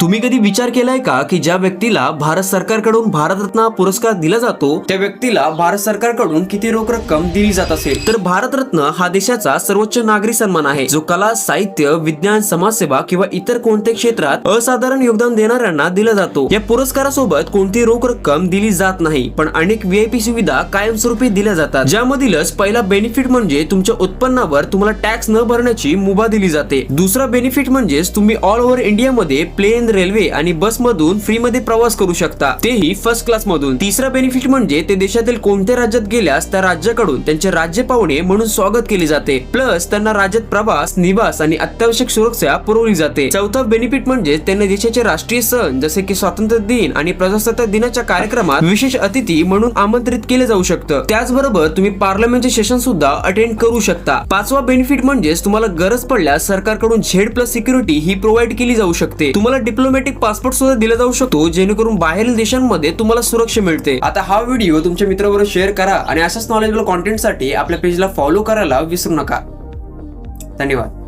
तुम्ही कधी विचार केलाय का की ज्या व्यक्तीला भारत सरकारकडून भारतरत्न पुरस्कार दिला जातो त्या व्यक्तीला भारत सरकारकडून किती रोख रक्कम दिली जात असेल? तर भारतरत्न हा देशाचा सर्वोच्च नागरी सन्मान आहे. जो कला साहित्य विज्ञान समाजसेवा किंवा इतर कोणत्या क्षेत्रात असाधारण योगदान देणाऱ्यांना दिला जातो. या पुरस्कारासोबत कोणती रोख रक्कम दिली जात नाही पण अनेक व्हीआयपी सुविधा कायमस्वरूपी दिल्या जातात. ज्यामधीलच पहिला बेनिफिट म्हणजे तुमच्या उत्पन्नावर तुम्हाला टॅक्स न भरण्याची मुभा दिली जाते. दुसरा बेनिफिट म्हणजेच तुम्ही ऑल ओव्हर इंडियामध्ये प्लेन रेल्वे आणि बस मधून फ्री मध्ये प्रवास करू शकता. तेही फर्स्ट क्लास मधून. तिसरा बेनिफिट म्हणजे ते देशातील कोणत्या राज्यात गेल्यास त्या राज्याकडून त्यांचे राज्य पाहुणे म्हणून स्वागत केले जाते. प्लस त्यांना राज्यात प्रवास निवास आणि अत्यावश्यक सुरक्षा पुरवली जाते. चौथा बेनिफिट म्हणजे त्यांना देशाचे राष्ट्रीय सण जसे की स्वातंत्र्य दिन आणि प्रजासत्ताक दिनाच्या कार्यक्रमात विशेष अतिथी म्हणून आमंत्रित केले जाऊ शकतं. त्याचबरोबर तुम्ही पार्लमेंटचे सेशन सुद्धा अटेंड करू शकता. पाचवा बेनिफिट म्हणजेच तुम्हाला गरज पडल्यास सरकारकडून झेड प्लस सिक्युरिटी ही प्रोव्हाइड केली जाऊ शकते. तुम्हाला डिप्लोमॅटिक पासपोर्ट सुद्धा दिला जाऊ शकतो जेणेकरून बाहेरील देशांमध्ये तुम्हाला सुरक्षा मिळते. आता हा व्हिडिओ तुमच्या मित्राबरोबर शेअर करा आणि अशाच नॉलेजबल कॉन्टेंटसाठी आपल्या पेजला फॉलो करायला विसरू नका. धन्यवाद.